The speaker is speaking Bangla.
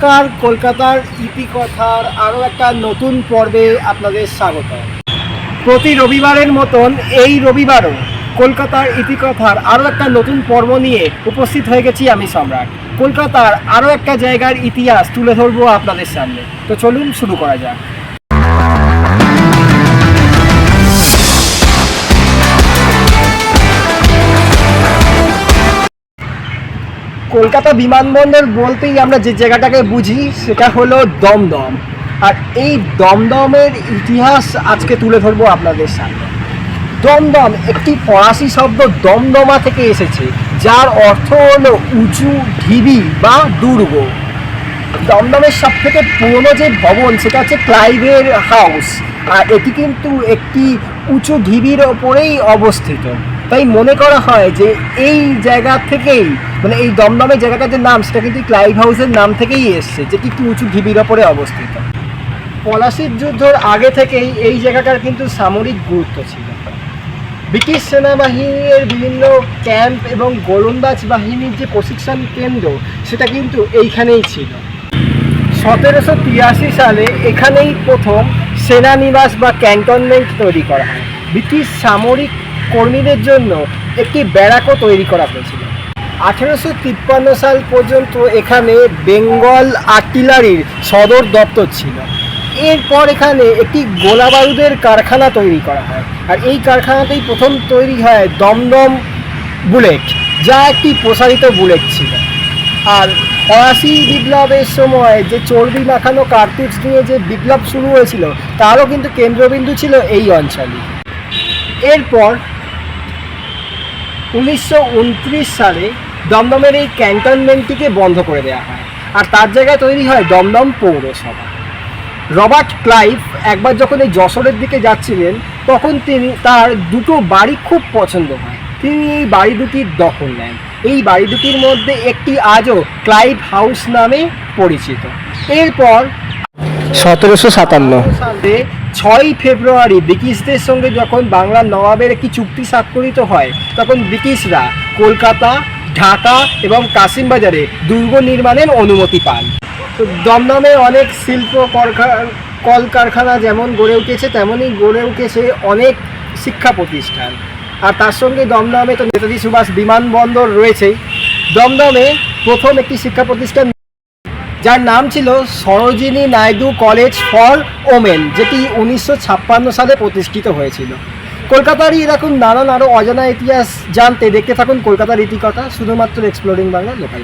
নমস্কার, কলকাতার ইতিকথার আরও একটা নতুন পর্বে আপনাদের স্বাগত। প্রতি রবিবারের মতন এই রবিবারও কলকাতার ইতিকথার আরও একটা নতুন পর্ব নিয়ে উপস্থিত হয়ে গেছি আমি সম্রাট। কলকাতার আরও একটা জায়গার ইতিহাস তুলে ধরবো আপনাদের সামনে। তো চলুন শুরু করা যাক। কলকাতা বিমানবন্দর বলতেই আমরা যে জায়গাটাকে বুঝি, সেটা হলো দমদম। আর এই দমদমের ইতিহাস আজকে তুলে ধরবো আপনাদের সামনে। দমদম একটি ফরাসি শব্দ দমদমা থেকে এসেছে, যার অর্থ হলো উঁচু, ঢিবি বা দুর্গ। দমদমের সব থেকে পুরনো যে ভবন, সেটা হচ্ছে ক্লাইভের হাউস। আর এটি কিন্তু একটি উঁচু, ঢিবির ওপরেই অবস্থিত। তাই মনে করা হয় যে এই জায়গা থেকেই মানে এই দমদমের জায়গাটার যে নাম, সেটা কিন্তু ক্লাইভ হাউসের নাম থেকেই এসছে, যেটি একটি উঁচু ঢিবির ওপরে অবস্থিত। পলাশির যুদ্ধর আগে থেকেই এই জায়গাটার কিন্তু সামরিক গুরুত্ব ছিল। ব্রিটিশ সেনাবাহিনীর বিভিন্ন ক্যাম্প এবং গোলন্দাজ বাহিনীর যে প্রশিক্ষণ কেন্দ্র, সেটা কিন্তু এইখানেই ছিল। সতেরোশো তিরাশি সালে এখানেই প্রথম সেনানিবাস বা ক্যান্টনমেন্ট তৈরি করা হয়। ব্রিটিশ সামরিক কর্মীদের জন্য একটি ব্যারাকও তৈরি করা হয়েছিল। আঠেরোশো তিপ্পান্ন সাল পর্যন্ত এখানে বেঙ্গল আর্টিলারির সদর দপ্তর ছিল। এরপর এখানে একটি গোলা বারুদের কারখানা তৈরি করা হয়। আর এই কারখানাতেই প্রথম তৈরি হয় দমদম বুলেট, যা একটি প্রসারিত বুলেট ছিল। আর ফরাসি বিপ্লবের সময় যে চর্বি মাখানো কার্তুজ নিয়ে যে বিপ্লব শুরু হয়েছিল, তারও কিন্তু কেন্দ্রবিন্দু ছিল এই অঞ্চলে। এরপর উনিশশো উনত্রিশ সালে দমদমের এই ক্যান্টনমেন্টটিকে বন্ধ করে দেওয়া হয় আর তার জায়গায় তৈরি হয় দমদম পৌরসভা। রবার্ট ক্লাইভ একবার যখন এই যশোরের দিকে যাচ্ছিলেন তখন তিনি তার দুটো বাড়ি খুব পছন্দ হয়। তিনি এই বাড়ি দুটির দখল নেন। এই বাড়ি দুটির মধ্যে একটি আজও ক্লাইভ হাউস নামে পরিচিত। এরপর সতেরোশো সাতান্ন। সালে ছয়ই ফেব্রুয়ারি ব্রিটিশদের সঙ্গে যখন বাংলার নবাবের একটি চুক্তি স্বাক্ষরিত হয়, তখন ব্রিটিশরা কলকাতা, ঢাকা এবং কাশিমবাজারে দুর্গ নির্মাণের অনুমতি পান। তো দমদমে অনেক শিল্প কলকা- কলকারখানা যেমন গড়ে উঠেছে তেমনই গড়ে উঠেছে অনেক শিক্ষা প্রতিষ্ঠান। আর তার সঙ্গে দমদমে তো নেতাজি সুভাষ বিমানবন্দর রয়েছেই। দমদমে প্রথম একটি শিক্ষা প্রতিষ্ঠান যার নাম ছিল Sarojini Naidu college for women, যেটি উনিশশো ছাপ্পান্ন সালে প্রতিষ্ঠিত হয়েছিল। কলকাতারই এরকম নানান আরও অজানা ইতিহাস জানতে দেখতে থাকুন কলকাতার ইতিকথা শুধুমাত্র এক্সপ্লোরিং বাংলা লোকাল